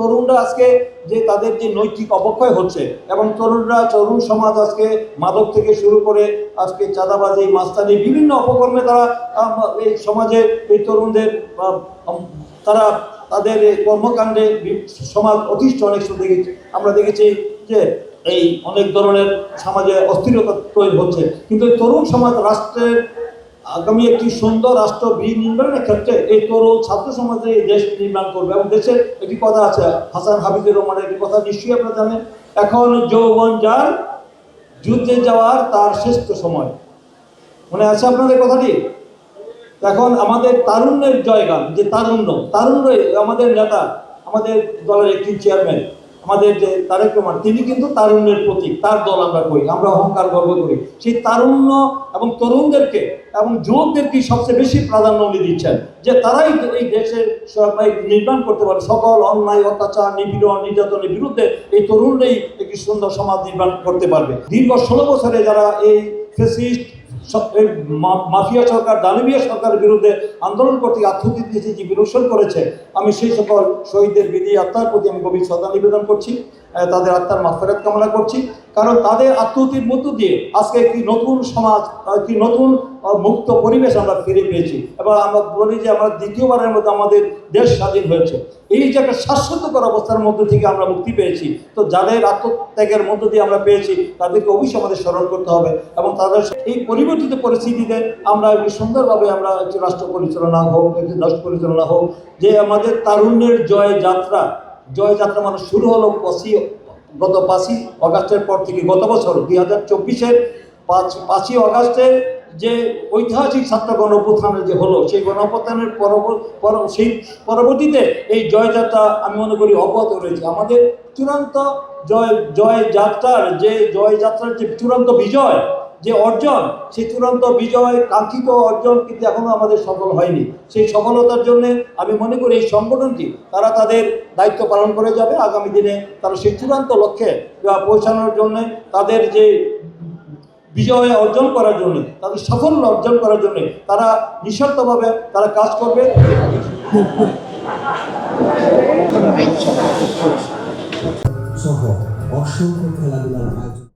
তরুণরা আজকে যে তাদের যে নৈতিক অবক্ষয় হচ্ছে এবং তরুণরা, তরুণ সমাজ আজকে মাদক থেকে শুরু করে আজকে চাঁদাবাজি, মাস্তানি বিভিন্ন অপকর্মে তারা এই সমাজে এই তরুণদের তারা তাদের কর্মকাণ্ডে সমাজ অতিষ্ঠ অনেক সময় দেখেছি। আমরা দেখেছি যে এই অনেক ধরনের সমাজে অস্থিরতা তৈরি হচ্ছে। কিন্তু তরুণ সমাজ রাষ্ট্রের আগামী একটি সুন্দর রাষ্ট্র বিনির্মাণের ক্ষেত্রে এই তরুণ ছাত্র সমাজে এই দেশ নির্মাণ করবে এবং দেশের একটি কথা আছে, হাসান হাবিবুর রহমানের একটি কথা নিশ্চয়ই আপনারা জানেন। এখন যৌবন যার, যুদ্ধে যাওয়ার তার শ্রেষ্ঠ সময়। মনে আছে আপনাদের কথাটি? এখন আমাদের তারুণ্যের জয়গান, যে তারুণ্য, তারুণ্যই আমাদের নেতা, আমাদের দলের একটি চেয়ারম্যান আমাদের যে তারেক রহমান, তিনি কিন্তু তারুণ্যের প্রতীক, তার দল আমরা করি, আমরা অহংকার গর্ব করি। সেই তারুণ্য এবং তরুণদেরকে এবং যুবকদেরকে সবচেয়ে বেশি প্রাধান্য উনি দিচ্ছেন, যে তারাই এই দেশের সবাই নির্মাণ করতে পারে। সকল অন্যায়, অত্যাচার, নিপীড়ন, নির্যাতনের বিরুদ্ধে এই তরুণরাই একটি সুন্দর সমাজ নির্মাণ করতে পারবে। দীর্ঘ ষোলো বছরে যারা এই ফেসিস্ট মাফিয়া সরকার, দানবীয় সরকারের বিরুদ্ধে আন্দোলন করতে আত্মতি দিয়েছে বিরোধন করেছে, আমি সেই সকল শহীদদের বিধি আত্মার প্রতি আমি গভীর শ্রদ্ধা নিবেদন করছি। তাদের আত্মার মাফেরাত কামনা করছি। কারণ তাদের আত্মতির মধ্য দিয়ে আজকে একটি নতুন সমাজ একটি নতুন মুক্ত পরিবেশ আমরা ফিরে পেয়েছি। এবং আমরা বলি যে আমরা দ্বিতীয়বারের মধ্যে আমাদের দেশ স্বাধীন হয়েছে। এই যে একটা শাশ্বতকর অবস্থার মধ্য থেকে আমরা মুক্তি পেয়েছি, তো যাদের আত্মত্যাগের মধ্য দিয়ে আমরা পেয়েছি, তাদেরকে অবশ্যই আমাদের স্মরণ করতে হবে এবং তাদের এই পরিবর্তিত পরিস্থিতিতে আমরা একটি সুন্দরভাবে আমরা রাষ্ট্র পরিচালনা হোক, একটি দেশ পরিচালনা হোক, যে আমাদের তারুণ্যের জয় যাত্রা জয় যাত্রা মানে শুরু হলো পঁচিশ গত পাঁচই অগাস্টের পর থেকে গত বছর, দুই হাজার চব্বিশের পাঁচ, পাঁচই অগাস্টে যে ঐতিহাসিক ছাত্র গণঅভ্যুত্থানের যে হলো, সেই পরব- পর- সেই পরবর্তীতে এই জয়যাত্রা আমি মনে করি অব্যাহত রয়েছে। আমাদের চূড়ান্ত জয় জয় যাত্রার যে, জয়যাত্রার যে চূড়ান্ত বিজয় যে অর্জন, সেই চূড়ান্ত বিজয়, কাঙ্ক্ষিত অর্জন কিন্তু এখনও আমাদের সফল হয়নি। সেই সফলতার জন্য আমি মনে করি এই সংগঠনটি, তারা তাদের দায়িত্ব পালন করে যাবে। আগামী দিনে তারা সেই চূড়ান্ত লক্ষ্যে পৌঁছানোর জন্য, তাদের যে বিজয় অর্জন করার জন্য, তাদের সাফল্য অর্জন করার জন্য তারা নিঃস্বার্থভাবে তারা কাজ করবে। অসংখ্য খেলাধুলার আয়োজন।